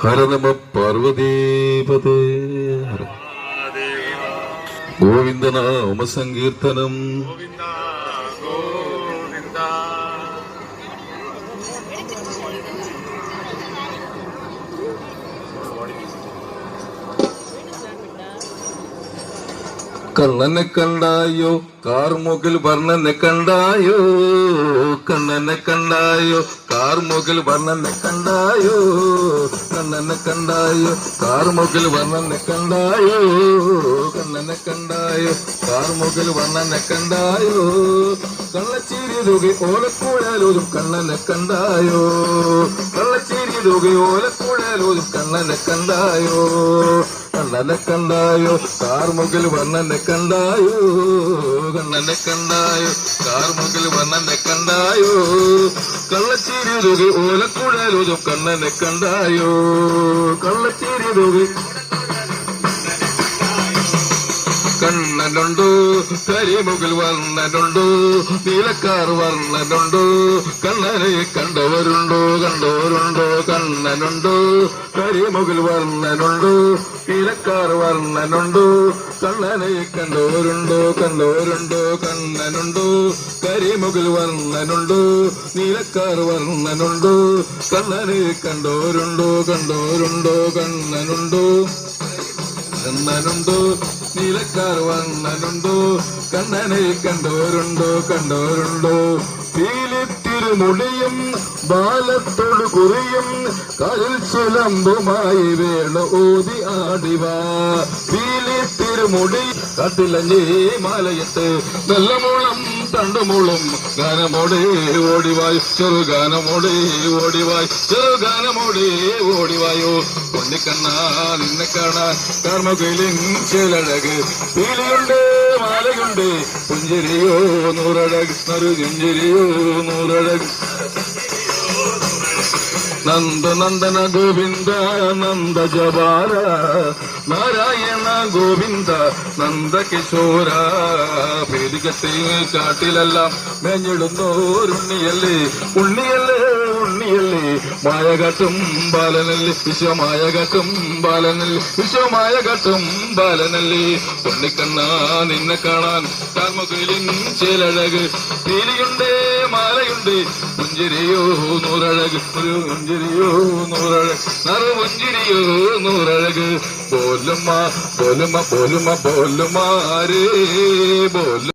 ഹര നമ പാർവതീപതേ. ഗോവിന്ദനാമസങ്കീർത്തനം. ഗോവിന്ദനാമ കണ്ണനെ കണ്ടായോ? കാർമുകിൽ വർണനെ കണ്ടായോ? കണ്ണനെ കണ്ടായോ? കാർമുകിൽ വർണനെ കണ്ടായോ? കണ്ണനെ കണ്ടായോ? കാർമുകിൽ വർണനെ കണ്ടായോ? കണ്ണനെ കണ്ടായോ? കാർമുകിൽ വർണനെ കണ്ടായോ? കള്ളച്ചേരി തുകി ഓലക്കൂടാലോലും കണ്ണനെ കണ്ടായോ? കള്ളച്ചേരി തുകി ഓലക്കൂടാലോലും കണ്ണനെ കണ്ടായോ? കണ്ണനെ കണ്ടായോ? കാർമുകിൽ വണ്ണനെ കണ്ടായോ? കണ്ണനെ കണ്ടായോ? കാർമുകിൽ വണ്ണനെ കണ്ടായോ? കള്ളച്ചേരി തുകി ഓലക്കുഴലൂതും കണ്ണനെ കണ്ടായോ? കള്ളച്ചേരി തുകി കണ്ണനുണ്ടോ കരിമുകിൽ വർണനുണ്ട് നീലക്കാർ വർണനുണ്ട് കണ്ണനെ കണ്ടവരുണ്ടോ. കണ്ടവരുണ്ടോ. കണ്ണനുണ്ട്. കരിമുകിൽ വർണനുണ്ട് നീലക്കാർ വർണനുണ്ട് കണ്ണനെ കണ്ടവരുണ്ടോ. കണ്ടവരുണ്ടോ. കണ്ണനുണ്ട്. കരിമുകിൽ വർണനുണ്ട് നീലക്കാർ വർണനുണ്ട് കണ്ണനെ കണ്ടവരുണ്ടോ. കണ്ടവരുണ്ടോ. കണ്ണനുണ്ടോ. കണ്ണനുണ്ടോ? നീലക്കാർ വണ്ണനുണ്ടോ? കണ്ണനെ കണ്ടോരുണ്ടോ കണ്ടോരുണ്ടോ പീലിത്തിരുമുടിയും ബാലത്തോടു കുറിയും കലിൽ ചുലമ്പുമായി വേണ ഓതി ആടിവാ. പീലിത്തിരുമുടി കട്ടിലഞ്ഞേ മാലയത്ത് നല്ല മൂളം തണ്ടുമൂളും ഗാനമോടെ ഓടിവായു ചെറുഗാനമോടെ ഓടിവായു ചെറുഗാനമോടെ ഓടിവായോ പൊന്നിക്കണ്ണാ നിന്നെ കാണാൻ കർമ്മകയിലിൻ ചിലഴക്. പീലിയുണ്ട് മാലയുണ്ട് പുഞ്ചിരിയോ നൂറഴക്. നറു നൂറഴക്. നന്ദനന്ദന ഗോവിന്ദ നന്ദ ജവാര. നാരായണ ഗോവിന്ദ നന്ദ കിശോര. പേടികത്തെ കാട്ടിലെല്ലാം മേഞ്ഞിടുന്നോരുണ്ണിയല്ലേ ഉണ്ണിയല്ലേ. ഉണ്ണിയല്ലേ മായകട്ടും ബാലനല്ലേ വിശ്വമായകട്ടും ബാലനല്ലേ വിശ്വമായകട്ടും ബാലനല്ലേ ഉണ്ണിക്കണ്ണാ നിന്നെ കാണാൻ കാർമുകിലിൻ ചേലഴക് പീലിയുണ്ട് മാലയുണ്ട്. പുഞ്ചിരിയോ നൂറഴക് ഒരു പുഞ്ചിരിയോ നൂറഴക് നറു പുഞ്ചിരിയോ നൂറഴക്. പോലുമ്മ പോലുമ്മ പോലുമ്മ പോലുമാരേ പോലും